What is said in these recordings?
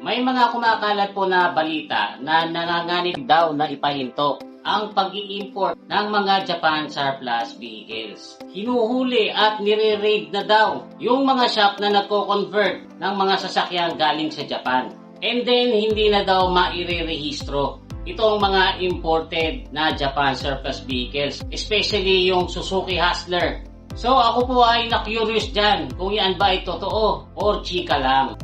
May mga kumakalat po na balita na nanganganib daw na ipahinto ang pag import ng mga Japan surplus vehicles. Hinuhuli at nire-raid na daw yung mga shop na nagko-convert ng mga sasakyan galing sa Japan. And then, hindi na daw maire-rehistro itong mga imported na Japan surplus vehicles, especially yung Suzuki Hustler. So ako po ay na-curious dyan kung yan ba ay totoo or chika lang.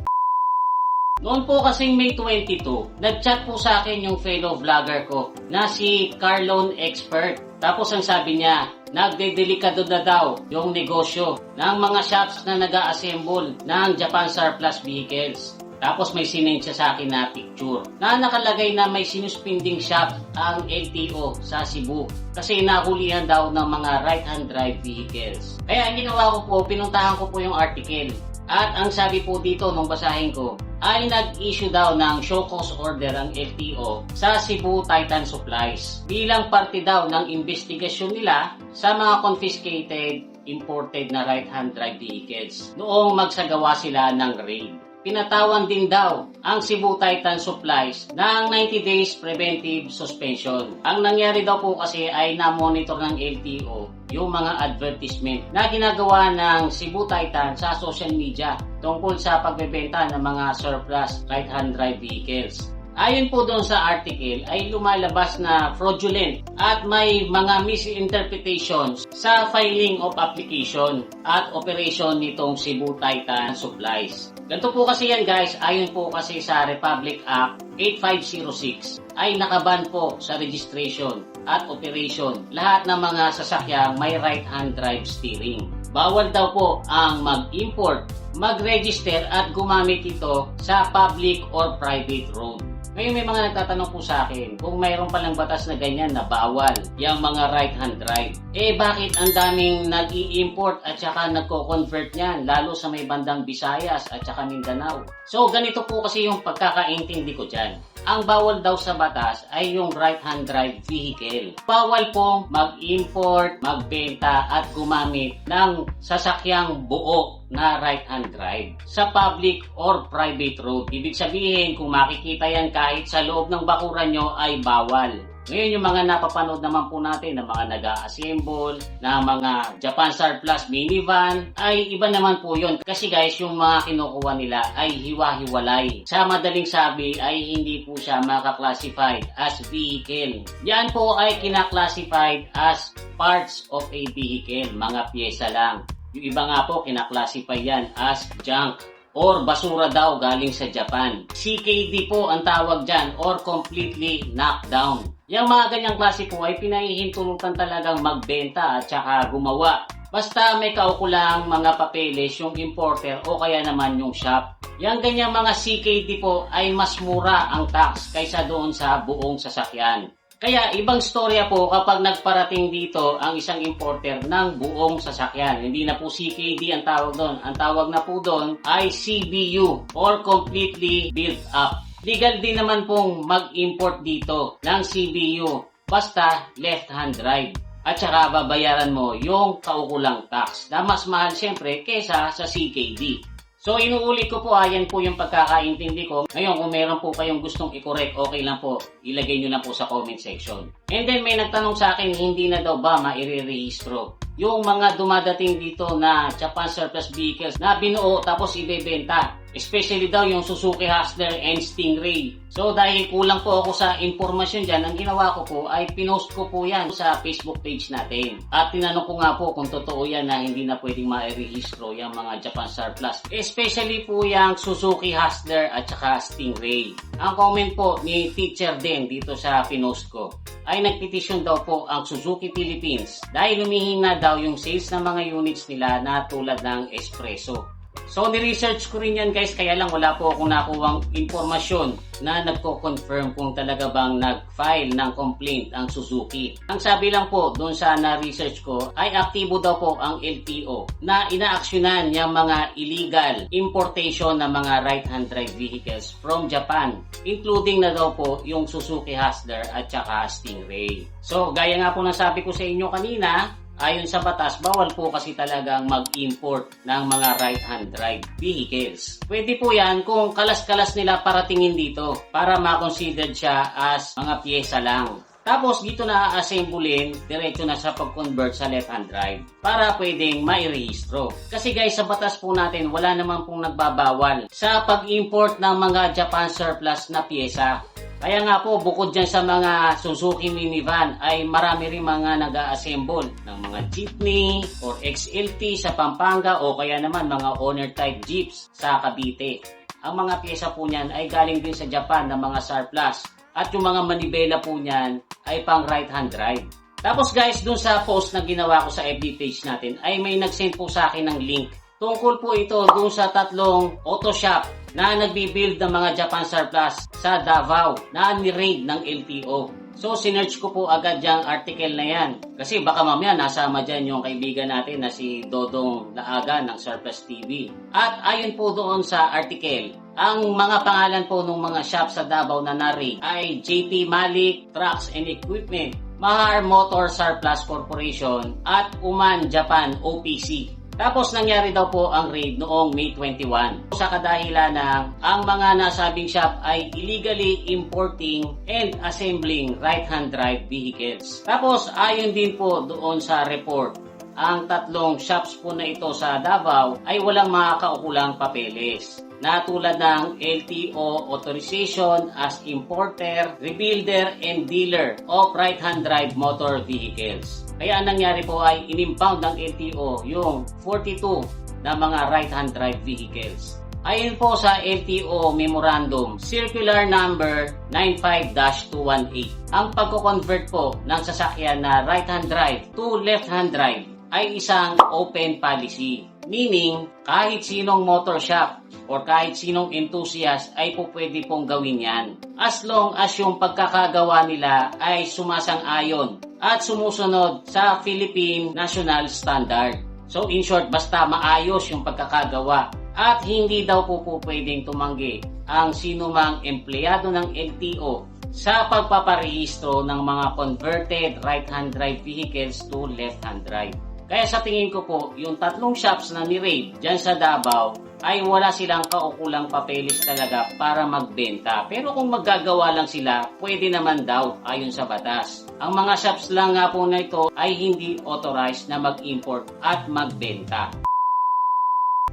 Noon po kasing May 22, nag-chat po sa akin yung fellow vlogger ko na si Carlone Expert. Tapos ang sabi niya, nagdedelikado na daw yung negosyo ng mga shops na nag assemble ng Japan surplus vehicles. Tapos may sinend siya sa akin na picture na nakalagay na may sinuspending shop ang LTO sa Cebu kasi nahulihan daw ng mga right-hand drive vehicles. Kaya ang ginawa ko po, pinuntahan ko po yung article. At ang sabi po dito nung basahin ko, ay nag-issue daw ng show cause order ang LTO sa Cebu Titan Supplies bilang parte daw ng investigasyon nila sa mga confiscated imported na right-hand drive vehicles noong magsagawa sila ng raid pinatawan din daw ang Cebu Titan Supplies ng 90 days preventive suspension. Ang nangyari daw po kasi ay na-monitor ng LTO yung mga advertisement na ginagawa ng Cebu Titan sa social media tungkol sa pagbebenta ng mga surplus right-hand drive vehicles. Ayon po doon sa article ay lumalabas na fraudulent at may mga misinterpretations sa filing of application at operation nitong Cebu Titan Supplies. Ganito po kasi yan guys, ayon po kasi sa Republic Act 8506 ay nakaban po sa registration at operation lahat ng mga sasakyang may right-hand drive steering. Bawal daw po ang mag-import, mag-register at gumamit ito sa public or private road. Ngayon may mga nagtatanong po sa akin kung mayroon palang batas na ganyan na bawal yung mga right-hand drive. Eh bakit ang daming nag-i-import at saka nagko-convert niyan lalo sa may bandang Visayas at saka Mindanao? So ganito po kasi yung pagkakaintindi ko dyan. Ang bawal daw sa batas ay yung right-hand drive vehicle. Bawal pong mag-import, magbenta at gumamit ng sasakyang buo na right-hand drive sa public or private road. Ibig sabihin, kung makikita yan kahit sa loob ng bakuran nyo ay bawal. Ngayon yung mga napapanood naman po natin ng mga nag-assemble, na mga Japan surplus minivan, ay iba naman po yun. Kasi guys, yung mga kinukuha nila ay hiwa-hiwalay. Sa madaling sabi ay hindi po siya makaklassified as vehicle. Yan po ay kinaklassified as parts of a vehicle, mga pyesa lang. Yung iba nga po, kinaklasify yan as junk or basura daw galing sa Japan. CKD po ang tawag dyan or completely knocked down. Yung mga ganyang klase po ay pinahihintulutan talagang magbenta at saka gumawa. Basta may kaukulang mga papeles yung importer o kaya naman yung shop. Yung ganyang mga CKD po ay mas mura ang tax kaysa doon sa buong sasakyan. Kaya ibang storya po kapag nagparating dito ang isang importer ng buong sasakyan. Hindi na po CKD ang tawag doon. Ang tawag na po doon ay CBU or completely built up. Legal din naman pong mag-import dito ng CBU basta left-hand drive. At saka babayaran mo yung kaukulang tax na mas mahal siyempre kesa sa CKD. So inuulit ko po, ayan po yung pagkakaintindi ko. Ngayon, kung meron po kayong gustong i-correct, okay lang po. Ilagay nyo lang po sa comment section. And then may nagtanong sa akin, hindi na daw ba maire-rehistro yung mga dumadating dito na Japan surplus vehicles na binuo tapos ibebenta. Especially daw yung Suzuki Hustler and Stingray. So dahil kulang po ako sa impormasyon dyan, ang ginawa ko po ay pinost ko po yan sa Facebook page natin. At tinanong ko nga po kung totoo yan na hindi na pwedeng ma-rehistro yung mga Japan surplus. Especially po yung Suzuki Hustler at saka Stingray. Ang comment po ni teacher din dito sa pinost ko ay nagpetisyon daw po ang Suzuki Philippines dahil lumihina daw yung sales ng mga units nila na tulad ng espresso. So, ni-research ko rin yan guys, kaya lang wala po akong nakuwang impormasyon na nagko-confirm kung talaga bang nag-file ng complaint ang Suzuki. Ang sabi lang po doon sa na-research ko ay aktibo daw po ang LTO na inaaksyonan yung mga illegal importation ng mga right-hand drive vehicles from Japan, including na daw po yung Suzuki Hustler at saka Stingray. So, gaya nga po ng sabi ko sa inyo kanina, ayon sa batas, bawal po kasi talagang mag-import ng mga right-hand drive vehicles. Pwede po yan kung kalas-kalas nila para tingin dito para makonsidered siya as mga pyesa lang. Tapos dito na assemblein, diretso na sa pag-convert sa left-hand drive para pwedeng mairehistro. Kasi guys, sa batas po natin, wala naman pong nagbabawal sa pag-import ng mga Japan surplus na pyesa. Kaya nga po, bukod dyan sa mga Suzuki minivan, ay marami rin mga nag-assemble ng mga jeepney or XLT sa Pampanga o kaya naman mga owner type jeeps sa Cavite. Ang mga pyesa po niyan ay galing din sa Japan ng mga surplus at yung mga manibela po niyan ay pang right hand drive. Tapos guys, dun sa post na ginawa ko sa FB page natin ay may nag-send po sa akin ng link. Tungkol po ito dun sa tatlong auto shop na nagbibuild ng mga Japan surplus sa Davao na ni-raid ng LTO. So, sinerch ko po agad yung article na yan. Kasi baka mamaya nasama dyan yung kaibigan natin na si Dodong Laaga ng Surplus TV. At ayon po doon sa article, ang mga pangalan po ng mga shop sa Davao na nari ay JP Malik Trucks and Equipment, Mahar Motor Surplus Corporation at Uman Japan OPC. Tapos nangyari daw po ang raid noong May 21. Sa kadahilan ng ang mga nasabing shop ay illegally importing and assembling right-hand drive vehicles. Tapos ayon din po doon sa report, ang tatlong shops po na ito sa Davao ay walang mga kaukulang papeles na tulad ng LTO authorization as importer, rebuilder, and dealer of right-hand drive motor vehicles. Kaya ang nangyari po ay inimpound ng LTO yung 42 na mga right-hand drive vehicles. Ayon po sa LTO Memorandum Circular Number 95-218, ang pagko-convert po ng sasakyan na right-hand drive to left-hand drive ay isang open policy. Meaning, kahit sinong motor shop or kahit sinong enthusiast ay po pwede pong gawin yan. As long as yung pagkakagawa nila ay sumasang-ayon at sumusunod sa Philippine National Standard. So in short, basta maayos yung pagkakagawa at hindi daw po po pwedeng tumanggi ang sinumang empleyado ng LTO sa pagpaparehistro ng mga converted right-hand drive vehicles to left-hand drive. Kaya sa tingin ko po, yung tatlong shops na ni-raid dyan sa Davao ay wala silang kaukulang papeles talaga para magbenta. Pero kung maggagawa lang sila, pwede naman daw ayon sa batas. Ang mga shops lang nga po na ito ay hindi authorized na mag-import at magbenta.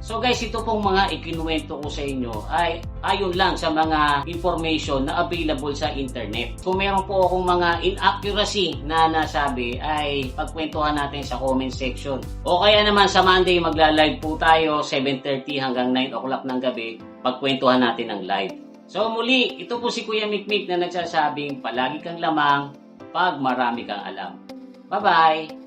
So guys, ito pong mga ikinuwento ko sa inyo ay ayon lang sa mga information na available sa internet. Kung meron po akong mga inaccuracy na nasabi ay pagkwentuhan natin sa comment section. O kaya naman sa Monday magla-live po tayo 7.30 hanggang 9 o'clock ng gabi pagkwentuhan natin ng live. So muli, ito po si Kuya Mikmik na nagsasabing palagi kang lamang pag marami kang alam. Bye-bye!